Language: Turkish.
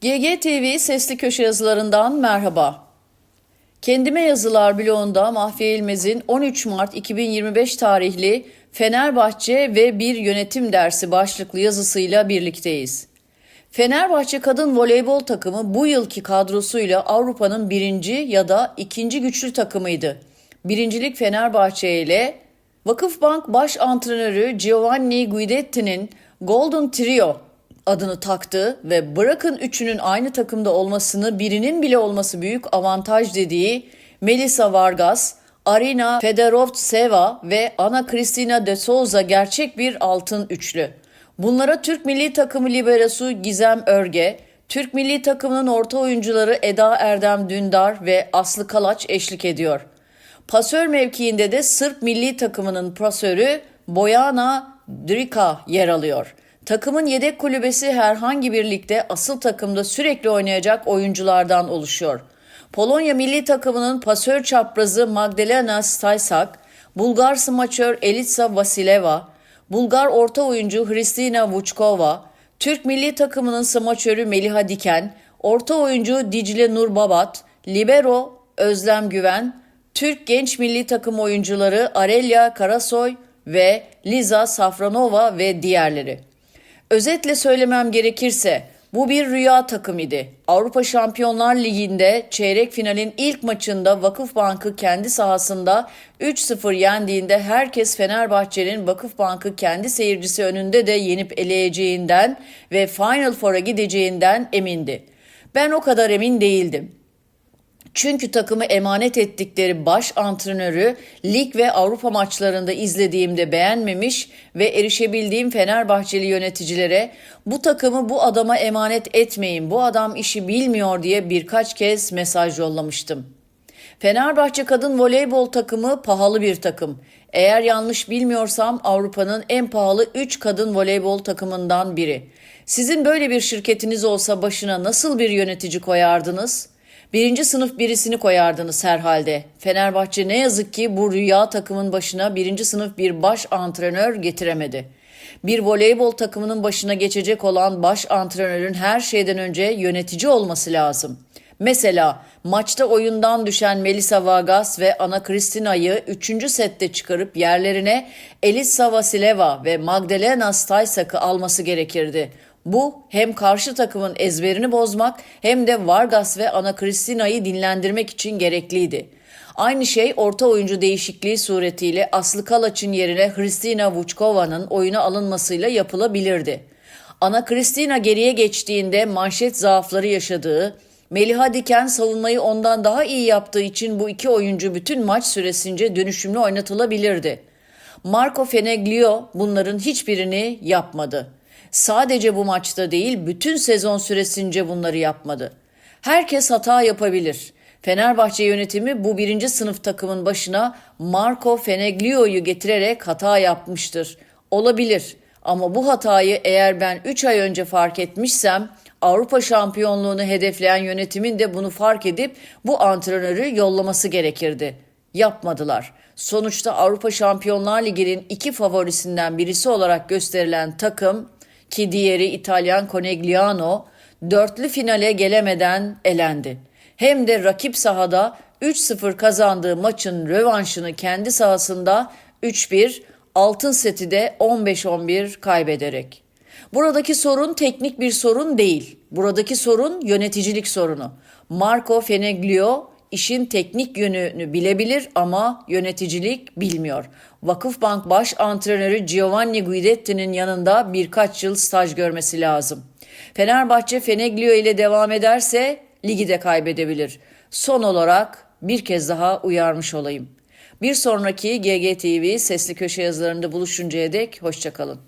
GGTV sesli köşe yazılarından merhaba. Kendime yazılar bloğunda Mahfiye İlmez'in 13 Mart 2025 tarihli Fenerbahçe ve bir yönetim dersi başlıklı yazısıyla birlikteyiz. Fenerbahçe kadın voleybol takımı bu yılki kadrosuyla Avrupa'nın birinci ya da ikinci güçlü takımıydı. Birincilik Fenerbahçe ile Vakıfbank baş antrenörü Giovanni Guidetti'nin Golden Trio adını taktı ve bırakın üçünün aynı takımda olmasını birinin bile olması büyük avantaj dediği Melissa Vargas, Arina Fedorovtseva ve Ana Cristina de Souza gerçek bir altın üçlü. Bunlara Türk milli takımı liberosu Gizem Örge, Türk milli takımının orta oyuncuları Eda Erdem Dündar ve Aslı Kalaç eşlik ediyor. Pasör mevkiinde de Sırp milli takımının pasörü Bojana Drika yer alıyor. Takımın yedek kulübesi herhangi bir ligde asıl takımda sürekli oynayacak oyunculardan oluşuyor. Polonya milli takımının pasör çaprazı Magdalena Stajsak, Bulgar smaçör Elitsa Vasileva, Bulgar orta oyuncu Hristina Vučkova, Türk milli takımının smaçörü Meliha Diken, orta oyuncu Dicle Nur Babat, libero Özlem Güven, Türk genç milli takım oyuncuları Arelya Karasoy ve Liza Safranova ve diğerleri. Özetle söylemem gerekirse bu bir rüya takım. Avrupa Şampiyonlar Ligi'nde çeyrek finalin ilk maçında Vakıfbank'ı kendi sahasında 3-0 yendiğinde herkes Fenerbahçe'nin Vakıfbank'ı kendi seyircisi önünde de yenip eleyeceğinden ve Final Four'a gideceğinden emindi. Ben o kadar emin değildim. Çünkü takımı emanet ettikleri baş antrenörü lig ve Avrupa maçlarında izlediğimde beğenmemiş ve erişebildiğim Fenerbahçeli yöneticilere bu takımı bu adama emanet etmeyin, bu adam işi bilmiyor diye birkaç kez mesaj yollamıştım. Fenerbahçe kadın voleybol takımı pahalı bir takım. Eğer yanlış bilmiyorsam Avrupa'nın en pahalı 3 kadın voleybol takımından biri. Sizin böyle bir şirketiniz olsa başına nasıl bir yönetici koyardınız?'' Birinci sınıf birisini koyardınız herhalde. Fenerbahçe ne yazık ki bu rüya takımın başına birinci sınıf bir baş antrenör getiremedi. Bir voleybol takımının başına geçecek olan baş antrenörün her şeyden önce yönetici olması lazım. Mesela maçta oyundan düşen Melisa Vargas ve Ana Kristina'yı 3. sette çıkarıp yerlerine Elisa Vasileva ve Magdalena Staysak'ı alması gerekirdi. Bu hem karşı takımın ezberini bozmak hem de Vargas ve Ana Cristina'yı dinlendirmek için gerekliydi. Aynı şey orta oyuncu değişikliği suretiyle Aslı Kalaç'ın yerine Hristina Vučkova'nın oyuna alınmasıyla yapılabilirdi. Ana Cristina geriye geçtiğinde manşet zaafları yaşadığı, Meliha Diken savunmayı ondan daha iyi yaptığı için bu iki oyuncu bütün maç süresince dönüşümlü oynatılabilirdi. Marco Feneglio bunların hiçbirini yapmadı. Sadece bu maçta değil bütün sezon süresince bunları yapmadı. Herkes hata yapabilir. Fenerbahçe yönetimi bu birinci sınıf takımın başına Marco Feneglio'yu getirerek hata yapmıştır. Olabilir ama bu hatayı eğer ben 3 ay önce fark etmişsem Avrupa şampiyonluğunu hedefleyen yönetimin de bunu fark edip bu antrenörü yollaması gerekirdi. Yapmadılar. Sonuçta Avrupa Şampiyonlar Ligi'nin iki favorisinden birisi olarak gösterilen takım ki diğeri İtalyan Conegliano dörtlü finale gelemeden elendi. Hem de rakip sahada 3-0 kazandığı maçın rövanşını kendi sahasında 3-1, altın seti de 15-11 kaybederek. Buradaki sorun teknik bir sorun değil. Buradaki sorun yöneticilik sorunu. Marco Feneglio işin teknik yönünü bilebilir ama yöneticilik bilmiyor. Vakıfbank baş antrenörü Giovanni Guidetti'nin yanında birkaç yıl staj görmesi lazım. Fenerbahçe Feneglio ile devam ederse ligi de kaybedebilir. Son olarak bir kez daha uyarmış olayım. Bir sonraki GGTV sesli köşe yazılarında buluşuncaya dek hoşçakalın.